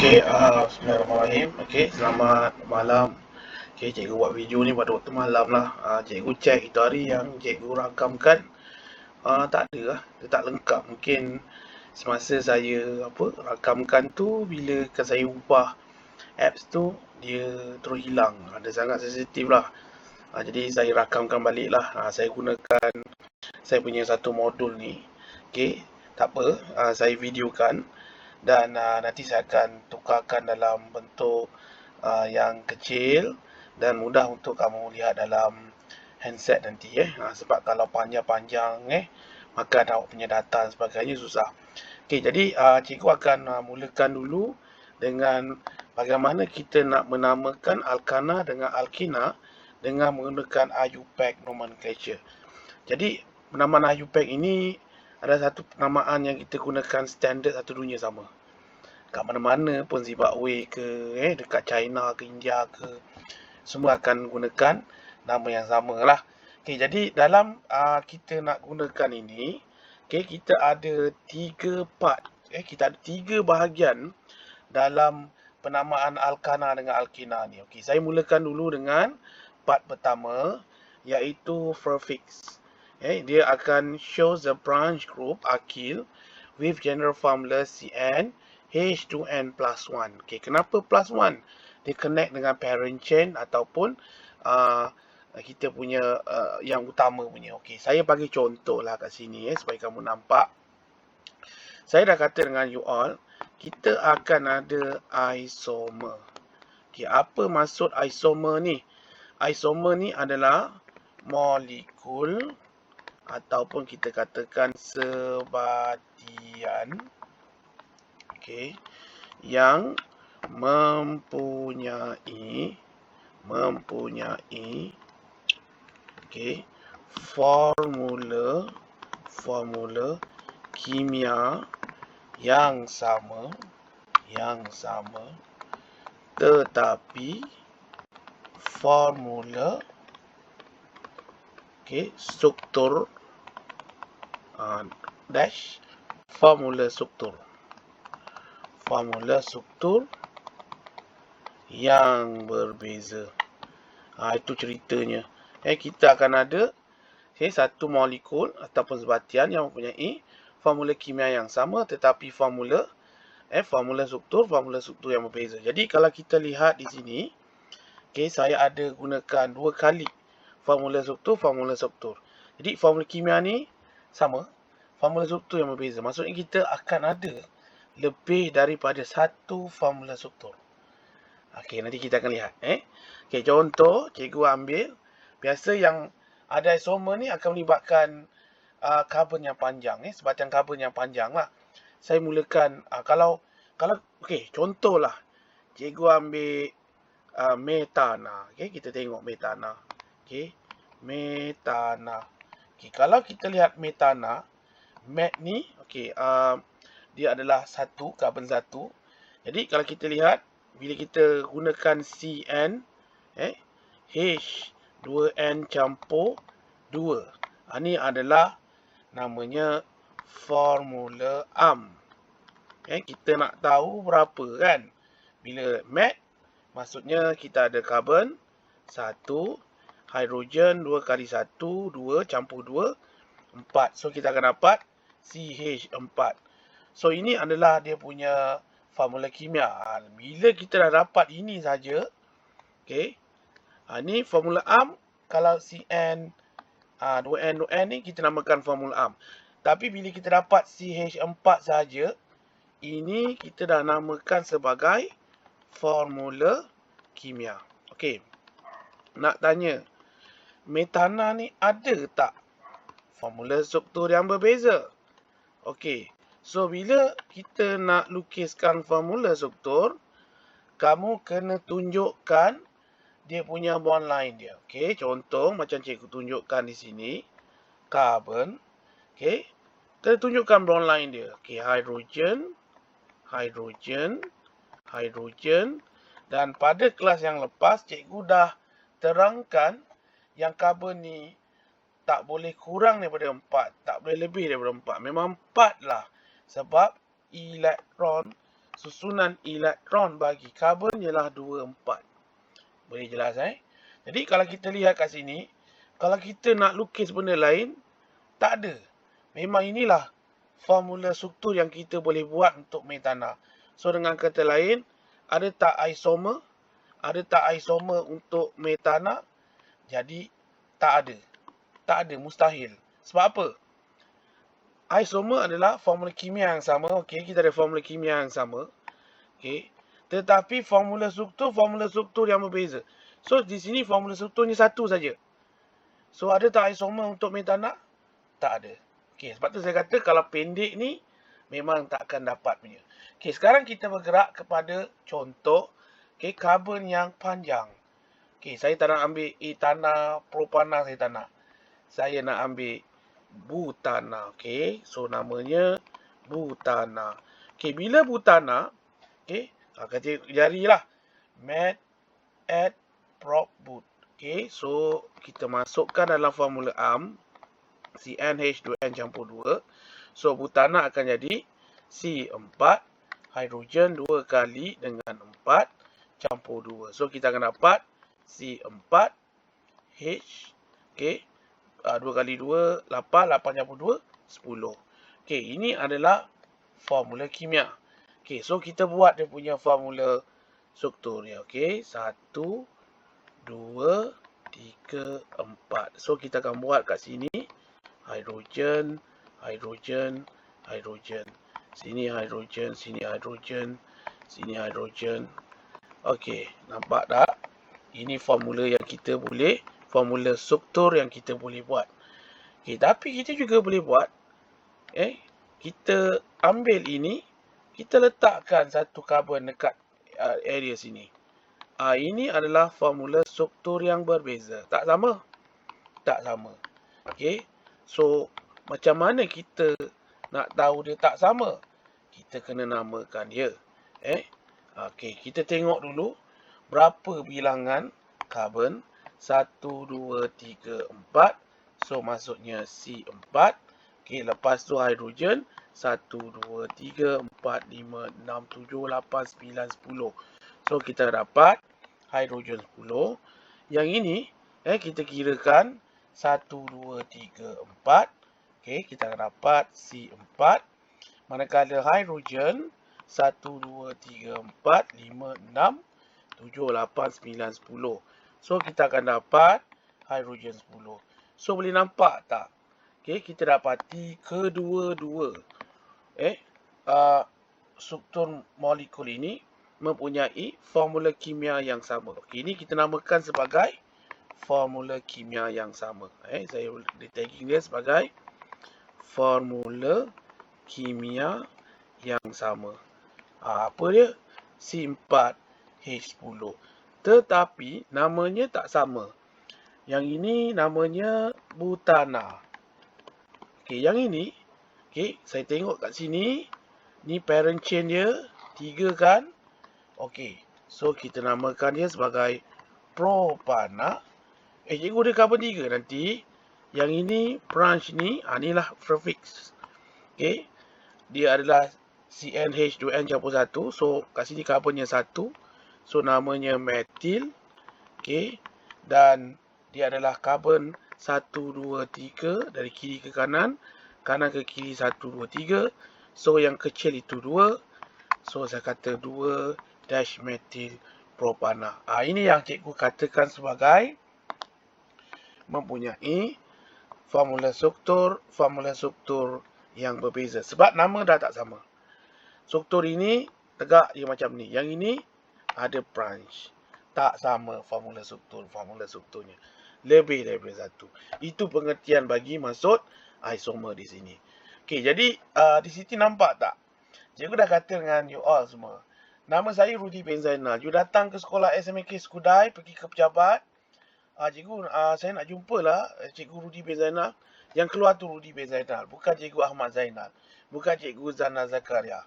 Okey, uh, Bismillahirrahmanirrahim. Okey, selamat malam. Okey, cikgu buat video ni pada waktu malam lah. Uh, cikgu cek itu hari yang cikgu rakamkan uh, tak ada lah. Dia tak lengkap. Mungkin semasa saya apa rakamkan tu bila kan saya ubah apps tu dia terus hilang. Ada sangat sensitif lah. Uh, jadi saya rakamkan balik lah. Uh, saya gunakan saya punya satu modul ni. Okey, tak apa. Uh, saya videokan dan uh, nanti saya akan tukarkan dalam bentuk uh, yang kecil dan mudah untuk kamu lihat dalam handset nanti eh uh, sebab kalau panjang-panjang eh maka awak punya data dan sebagainya susah. Okey jadi uh, cikgu akan uh, mulakan dulu dengan bagaimana kita nak menamakan Alkana dengan Alkina dengan menggunakan IUPAC nomenclature. Jadi penamaan IUPAC ini ada satu penamaan yang kita gunakan standard satu dunia sama. Kat mana-mana pun Zimbabwe ke, eh, dekat China ke, India ke, semua akan gunakan nama yang sama lah. Okay, jadi dalam uh, kita nak gunakan ini, okay, kita ada tiga part. Eh, kita ada tiga bahagian dalam penamaan Alkana dengan Alkina ni. Okay, saya mulakan dulu dengan part pertama, iaitu prefix. Okay, dia akan show the branch group akil with general formula Cn H2N plus 1. Okay, kenapa plus 1? Dia connect dengan parent chain ataupun uh, kita punya uh, yang utama punya. Okay, saya bagi contoh lah kat sini eh, supaya kamu nampak. Saya dah kata dengan you all, kita akan ada isomer. Okay, apa maksud isomer ni? Isomer ni adalah molekul ataupun kita katakan sebadian okey yang mempunyai mempunyai okey formula formula kimia yang sama yang sama tetapi formula okey struktur uh, dash. Formula struktur. Formula struktur yang berbeza. Ha, itu ceritanya. Eh kita akan ada okay, satu molekul ataupun sebatian yang mempunyai formula kimia yang sama tetapi formula eh formula struktur formula struktur yang berbeza. Jadi kalau kita lihat di sini okay, saya ada gunakan dua kali formula struktur formula struktur. Jadi formula kimia ni sama formula struktur yang berbeza. Maksudnya kita akan ada lebih daripada satu formula struktur. Okey, nanti kita akan lihat. Eh? Okey, contoh, cikgu ambil. Biasa yang ada isomer ni akan melibatkan uh, karbon yang panjang. Eh? Sebatian karbon yang panjang lah. Saya mulakan, uh, kalau, kalau okey, contohlah. Cikgu ambil uh, metana. Okey, kita tengok metana. Okey, metana. Okey, kalau kita lihat metana, mat ni okey uh, dia adalah satu karbon satu. Jadi kalau kita lihat bila kita gunakan CN eh H 2N campur 2 ha, ni adalah namanya formula AM eh kita nak tahu berapa kan? Bila mat maksudnya kita ada karbon satu hidrogen 2 kali 1 2 campur 2 4 so kita akan dapat CH4. So ini adalah dia punya formula kimia. Ha, bila kita dah dapat ini saja, okey. Ha, ini formula AM kalau CN ha, 2N 2N ni kita namakan formula AM. Tapi bila kita dapat CH4 saja, ini kita dah namakan sebagai formula kimia. Okey. Nak tanya, metana ni ada tak formula struktur yang berbeza? Okey. So bila kita nak lukiskan formula struktur, kamu kena tunjukkan dia punya bond line dia. Okey, contoh macam cikgu tunjukkan di sini. Carbon. Okey. Kita tunjukkan bond line dia. Okey, hydrogen, hydrogen, hydrogen dan pada kelas yang lepas cikgu dah terangkan yang karbon ni tak boleh kurang daripada 4. Tak boleh lebih daripada 4. Memang 4 lah. Sebab elektron susunan elektron bagi karbon ialah 2, 4. Boleh jelas eh? Jadi kalau kita lihat kat sini, kalau kita nak lukis benda lain, tak ada. Memang inilah formula struktur yang kita boleh buat untuk metana. So dengan kata lain, ada tak isomer? Ada tak isomer untuk metana? Jadi tak ada. Tak ada, mustahil. Sebab apa? Isomer adalah formula kimia yang sama. Okey, kita ada formula kimia yang sama. Okey. Tetapi formula struktur, formula struktur yang berbeza. So, di sini formula strukturnya satu saja. So, ada tak isomer untuk metana? Tak ada. Okey, sebab tu saya kata kalau pendek ni, memang tak akan dapat punya. Okey, sekarang kita bergerak kepada contoh okay, karbon yang panjang. Okey, saya tak nak ambil etana, propana saya tak nak. Saya nak ambil butana. Okey, so namanya butana. Okey, bila butana, okey, kata jarilah met add prop but. Okey, so kita masukkan dalam formula AM CnH2n campur 2. So butana akan jadi C4 hidrogen 2 kali dengan 4 campur 2. So kita akan dapat C4 H okey uh, 2 kali 2, 8, 8 campur 2, 10. Okey, ini adalah formula kimia. Okey, so kita buat dia punya formula struktur dia. Okey, 1, 2, 3, 4. So, kita akan buat kat sini. Hidrogen, hidrogen, hidrogen. Sini hidrogen, sini hidrogen, sini hidrogen. Okey, nampak tak? Ini formula yang kita boleh formula struktur yang kita boleh buat. Okay, tapi kita juga boleh buat. Eh, kita ambil ini, kita letakkan satu karbon dekat uh, area sini. Uh, ini adalah formula struktur yang berbeza. Tak sama? Tak sama. Okay, so macam mana kita nak tahu dia tak sama? Kita kena namakan dia. Eh, okay, kita tengok dulu berapa bilangan karbon satu, dua, tiga, empat. So, maksudnya C4. Okay, lepas tu hidrogen. Satu, dua, tiga, empat, lima, enam, tujuh, lapan, sembilan, sepuluh. So, kita dapat hidrogen sepuluh. Yang ini, eh, kita kirakan. Satu, dua, tiga, empat. Okay, kita akan dapat C4. Manakala hidrogen. Satu, dua, tiga, empat, lima, enam, tujuh, lapan, sembilan, sepuluh. So kita akan dapat hidrogen 10. So boleh nampak tak? Okay, kita dapati kedua-dua eh uh, struktur molekul ini mempunyai formula kimia yang sama. Okay, ini kita namakan sebagai formula kimia yang sama. Eh, saya tagging dia sebagai formula kimia yang sama. Uh, apa dia? C4H10 tetapi namanya tak sama. Yang ini namanya butana. Okey, yang ini, okey, saya tengok kat sini, ni parent chain dia tiga kan? Okey. So kita namakan dia sebagai propana. Eh, cikgu dia carbon tiga nanti. Yang ini branch ni, ah inilah prefix. Okey. Dia adalah CnH2n campur 1. So kat sini karbonnya 1. So namanya metil. Okey. Dan dia adalah karbon 1 2 3 dari kiri ke kanan, kanan ke kiri 1 2 3. So yang kecil itu 2. So saya kata 2 dash metil propana. Ah ini yang cikgu katakan sebagai mempunyai formula struktur, formula struktur yang berbeza sebab nama dah tak sama. Struktur ini tegak dia macam ni. Yang ini ada branch. Tak sama formula struktur, formula strukturnya. Lebih daripada satu. Itu pengertian bagi maksud isomer di sini. Okey, jadi uh, di sini nampak tak? Cikgu dah kata dengan you all semua. Nama saya Rudy Benzainal. You datang ke sekolah SMK Skudai, pergi ke pejabat. Uh, cikgu, uh, saya nak jumpa lah Cikgu Rudy Benzainal. Yang keluar tu Rudy Benzainal. Bukan Cikgu Ahmad Zainal. Bukan Cikgu Zana Zakaria.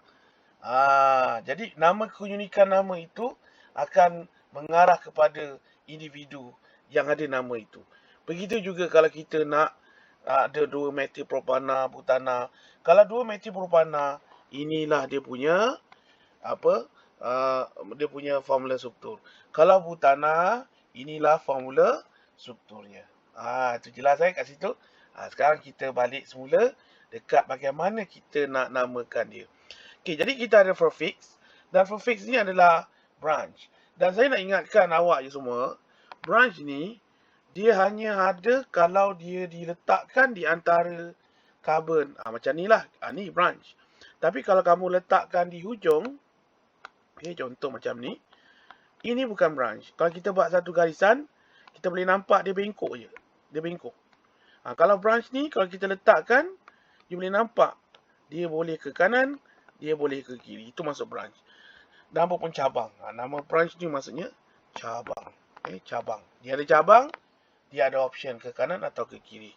Ah, jadi nama keunikan nama itu akan mengarah kepada individu yang ada nama itu. Begitu juga kalau kita nak ada dua metil propana, butana. Kalau dua metil propana, inilah dia punya apa uh, dia punya formula struktur. Kalau butana, inilah formula strukturnya. Ah, itu jelas saya kat situ. Ah, sekarang kita balik semula dekat bagaimana kita nak namakan dia. Okey, jadi kita ada prefix dan prefix ni adalah branch. Dan saya nak ingatkan awak je semua, branch ni dia hanya ada kalau dia diletakkan di antara carbon. Ah, macam ni lah. Ah, ni branch. Tapi kalau kamu letakkan di hujung, okay, contoh macam ni, ini bukan branch. Kalau kita buat satu garisan, kita boleh nampak dia bengkok je. Dia bengkok. Ha, kalau branch ni, kalau kita letakkan, dia boleh nampak. Dia boleh ke kanan, dia boleh ke kiri. Itu masuk branch. Nama pun cabang. Ha, nama branch ni maksudnya cabang. Okay, cabang. Dia ada cabang, dia ada option ke kanan atau ke kiri.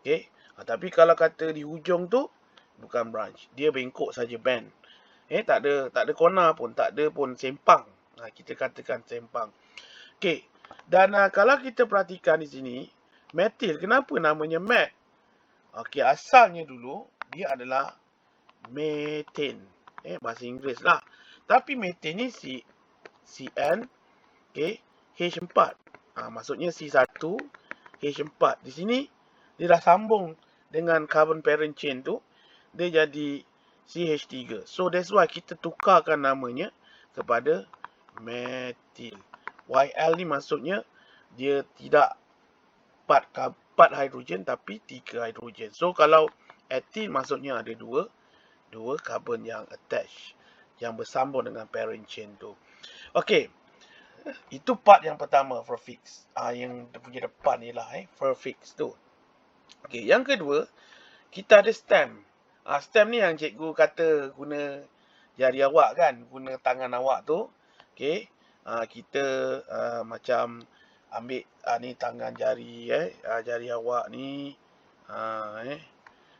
Okay. Ha, tapi kalau kata di hujung tu, bukan branch. Dia bengkok saja bend. Eh, tak ada tak ada corner pun, tak ada pun sempang. Ha, kita katakan sempang. Okey. Dan uh, kalau kita perhatikan di sini, metil kenapa namanya mat? Okey, asalnya dulu dia adalah methane. Eh, bahasa Inggeris lah. Tapi methane ni C CN okey, H4. Ha, maksudnya C1 H4. Di sini dia dah sambung dengan carbon parent chain tu dia jadi CH3. So that's why kita tukarkan namanya kepada metil. YL ni maksudnya dia tidak 4 4 hidrogen tapi 3 hidrogen. So kalau etil maksudnya ada dua carbon yang attach yang bersambung dengan parent chain tu. Okey. Itu part yang pertama prefix. Ah yang punya depan ni lah eh prefix tu. Okey, yang kedua kita ada stem. Uh, stem ni yang cikgu kata guna jari awak kan, guna tangan awak tu. Okey. Uh, kita uh, macam ambil uh, ni tangan jari eh, uh, jari awak ni uh, eh.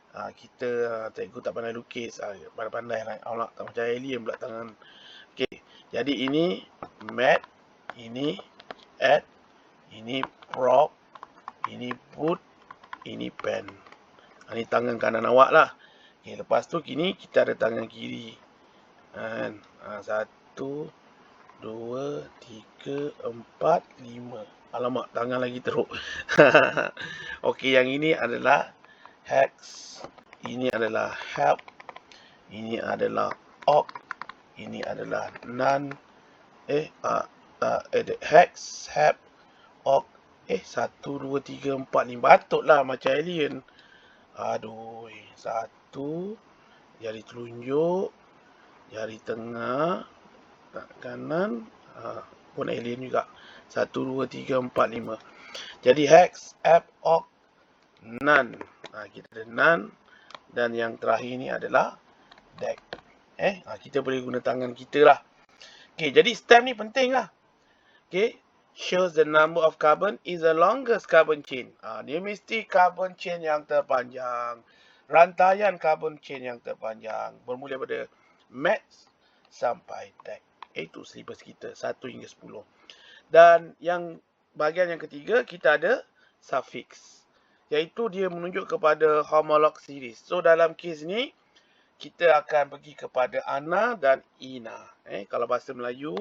Uh, kita cikgu tak pandai lukis, uh, pandai-pandai lah. Allah tak macam alien pula tangan. Okey. Jadi ini mat, ini add, ini prop, ini put, ini pen. Ini tangan kanan awak lah. Okay, lepas tu kini kita ada tangan kiri. Ha, satu, dua, tiga, empat, lima. Alamak, tangan lagi teruk. Okey, yang ini adalah hex. Ini adalah help. Ini adalah oc. Ini adalah none. Eh, uh, uh, eh, hex, help, oc. Eh, satu, dua, tiga, empat, lima. Patutlah macam alien. Aduh, satu satu jari telunjuk jari tengah kanan ha, pun alien juga satu dua tiga empat lima jadi hex app oc none ha, kita ada none dan yang terakhir ni adalah deck. Eh ha, kita boleh guna tangan kita lah. Okay, jadi stem ni penting lah. Okay, shows the number of carbon is the longest carbon chain. Ah, dia mesti carbon chain yang terpanjang. Rantaian carbon chain yang terpanjang. Bermula pada max sampai tag itu syllabus kita. 1 hingga 10 dan yang bahagian yang ketiga kita ada suffix iaitu dia menunjuk kepada homolog series. So dalam kes ni kita akan pergi kepada ana dan ina. Eh kalau bahasa Melayu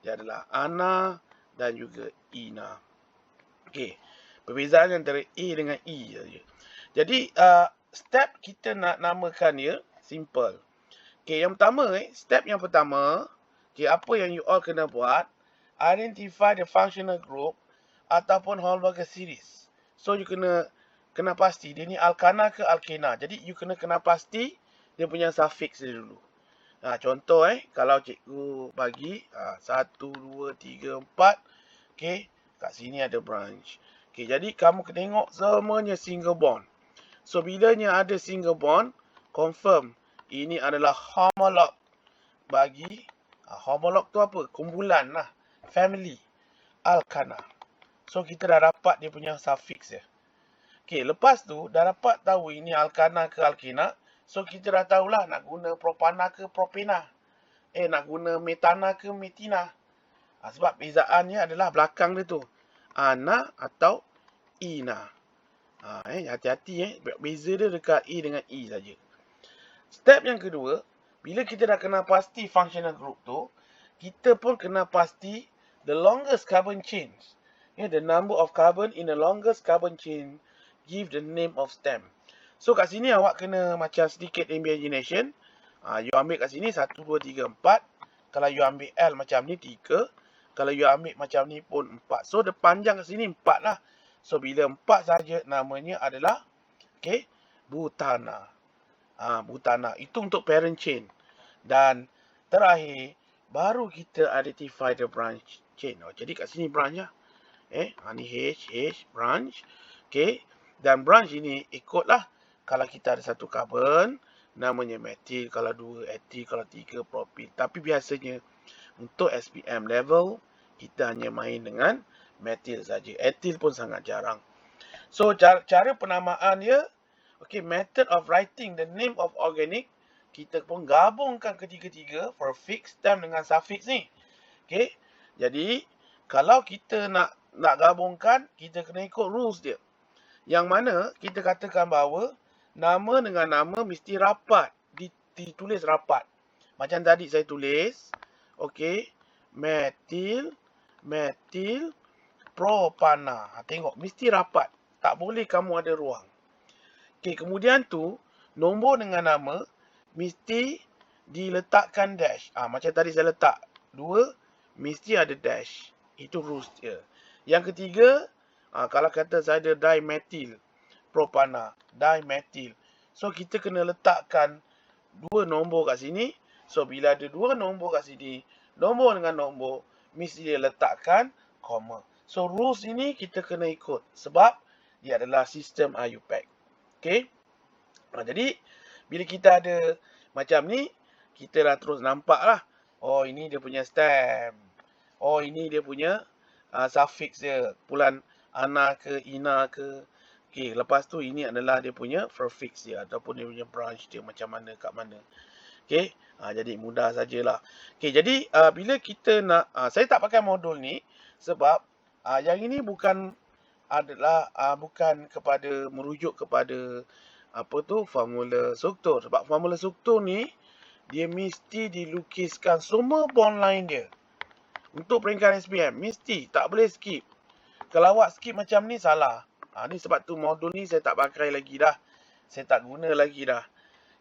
dia adalah ana dan juga ina. Okey perbezaan antara a dengan e saja jadi uh, step kita nak namakan dia simple. Okay, yang pertama eh, step yang pertama, okay, apa yang you all kena buat, identify the functional group ataupun Holberger series. So you kena kena pasti dia ni alkana ke alkena. Jadi you kena kena pasti dia punya suffix dia dulu. Ha, contoh eh, kalau cikgu bagi ha, 1, 2, 3, 4. Okay, kat sini ada branch. Okay, jadi kamu kena tengok semuanya single bond. So bilanya ada single bond, confirm ini adalah homolog bagi uh, homolog tu apa? Kumpulan lah, family, alkana. So kita dah dapat dia punya suffix ya. Okay, lepas tu dah dapat tahu ini alkana ke alkena. So kita dah tahulah nak guna propana ke propena. Eh nak guna metana ke metina. Ha, sebab bezaannya adalah belakang dia tu. Ana atau ina. Ha, eh, hati-hati eh. Beza dia dekat A dengan E saja. Step yang kedua, bila kita dah kena pasti functional group tu, kita pun kena pasti the longest carbon chain. Okay, the number of carbon in the longest carbon chain give the name of stem. So kat sini awak kena macam sedikit imagination. Ha, you ambil kat sini 1, 2, 3, 4. Kalau you ambil L macam ni 3. Kalau you ambil macam ni pun 4. So the panjang kat sini 4 lah. So bila 4 saja namanya adalah okay, butana. Ha, butana. Itu untuk parent chain. Dan terakhir baru kita identify the branch chain. Oh, jadi kat sini branch lah. Eh, ha, ni H, H, branch. Okay. Dan branch ini ikutlah kalau kita ada satu carbon namanya metil kalau dua etil kalau tiga propil tapi biasanya untuk SPM level kita hanya main dengan metil saja. Etil pun sangat jarang. So cara, cara penamaan dia okay method of writing the name of organic kita pun gabungkan ketiga-tiga for fixed dengan suffix ni. Okay? Jadi kalau kita nak nak gabungkan kita kena ikut rules dia yang mana kita katakan bahawa nama dengan nama mesti rapat. Ditulis rapat. Macam tadi saya tulis. Okey. Metil. Metil. Propana. Ha, tengok. Mesti rapat. Tak boleh kamu ada ruang. Okey. Kemudian tu. Nombor dengan nama. Mesti diletakkan dash. Ha, macam tadi saya letak. Dua. Mesti ada dash. Itu rules dia. Yang ketiga. Ha, kalau kata saya ada dimetil propana, dimetil. So kita kena letakkan dua nombor kat sini. So bila ada dua nombor kat sini, nombor dengan nombor mesti dia letakkan koma. So rules ini kita kena ikut sebab dia adalah sistem IUPAC. Okay. Nah, jadi bila kita ada macam ni, kita dah terus nampak lah. Oh ini dia punya stem. Oh ini dia punya uh, suffix dia. Pulan ana ke ina ke Okey, lepas tu ini adalah dia punya prefix dia ataupun dia punya branch dia macam mana kat mana. Okey, ha, jadi mudah sajalah. Okey, jadi uh, bila kita nak uh, saya tak pakai modul ni sebab uh, yang ini bukan adalah uh, bukan kepada merujuk kepada apa tu formula struktur sebab formula struktur ni dia mesti dilukiskan semua bond line dia. Untuk peringkat SPM mesti tak boleh skip. Kalau awak skip macam ni salah. Ha, ni sebab tu modul ni saya tak pakai lagi dah. Saya tak guna lagi dah.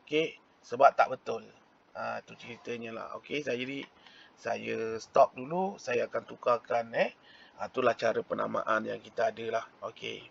Okey, sebab tak betul. Ha, tu ceritanya lah. Okey, saya jadi saya stop dulu. Saya akan tukarkan eh. Ha, itulah cara penamaan yang kita ada lah. Okey.